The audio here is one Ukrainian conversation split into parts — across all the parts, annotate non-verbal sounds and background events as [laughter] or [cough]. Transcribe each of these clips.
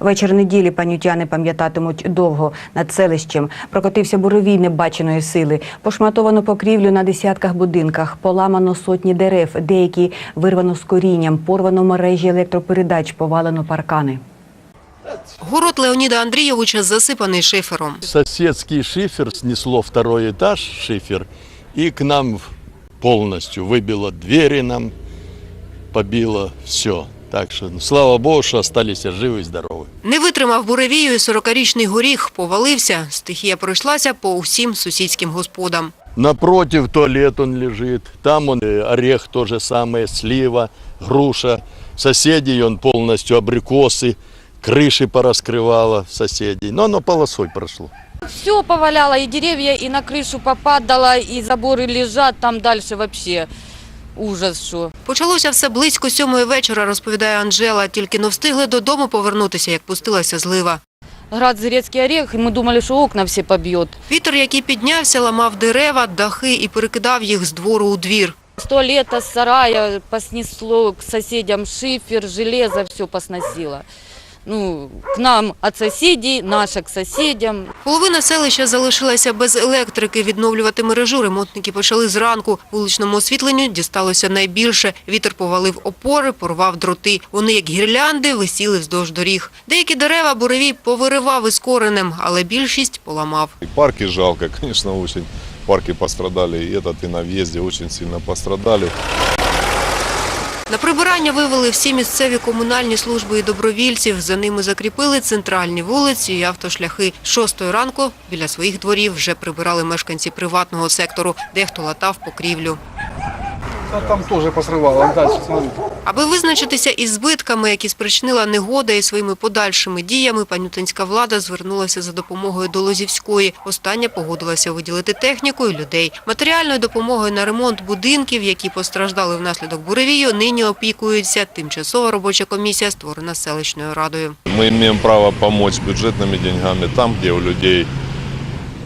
Вечір неділі панютяни пам'ятатимуть довго. Над селищем прокотився буровій небаченої сили. Пошматовано покрівлю на десятках будинках, поламано сотні дерев, деякі вирвано з корінням, порвано мережі електропередач, повалено паркани. Город Леоніда Андрійовича засипаний шифером. Соседский шифер снесло второй этаж шифер и к нам полностью выбило двери нам, побило все. Так что, ну, слава богу, что остались живы и здоровы. Не витримав буревію і 40-річний горіх, повалився. Стихія пройшлася по усім сусідським господам. Напротив туалет он лежит, там он э, орех то же самое, слива, груша. Соседей он полностью абрикосы, крыши пораскрывало соседей. Но оно полосой прошло. Все поваляло, и деревья, и на крышу попадало, и заборы лежат, там дальше вообще ужас, що. Почалося все близько сьомої вечора, розповідає Анжела. Тільки не встигли додому повернутися, як пустилася злива. Град Зрецкий орех, и мы думали, что окна все побьет. Вітер, який піднявся, ламав дерева, дахи і перекидав їх з двору у двір. С туалета, с сарая поснесло к соседям шифер, железо, все посносило. Ну, к нам от соседей, наше к соседям. Половина селища залишилася без електрики. Відновлювати мережу ремонтники почали зранку. Вуличному освітленню дісталося найбільше. Вітер повалив опори, порвав дроти. Вони, як гірлянди, висіли вздовж доріг. Деякі дерева буревій повиривав із коренем, але більшість поламав. Парки жалко, [laughs] конечно, очень. Парки пострадали, и этот, и на въезде очень сильно пострадали. На прибирання вивели всі місцеві комунальні служби і добровільців. За ними закріпили центральні вулиці і автошляхи. Шостої ранку біля своїх дворів вже прибирали мешканці приватного сектору. Дехто латав покрівлю. А там тоже посрывало. Дальше смотрите. Аби визначитися із збитками, які спричинила негода і своїми подальшими діями, панютинська влада звернулася за допомогою до Лозівської. Остання погодилася виділити техніку і людей. Матеріальною допомогою на ремонт будинків, які постраждали внаслідок буревію, нині опікуються. Тимчасова робоча комісія створена селищною радою. Мы имеем право помочь бюджетными деньгами там, где у людей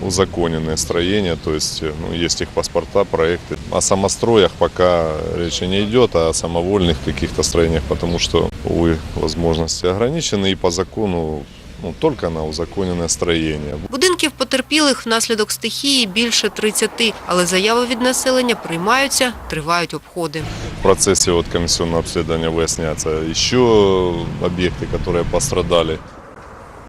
узаконенные строения, то есть э, ну, есть их паспорта, проекты. О самостроях пока речи не идет, а о самовольных каких-то строениях, потому что, увы, возможности ограничены и по закону ну, только на узаконенное строение. Будинків потерпілих внаслідок стихії більше 30, але заяви від населення приймаються, тривають обходи. В процессе вот комиссионного обследования выясняется еще объекты, которые пострадали.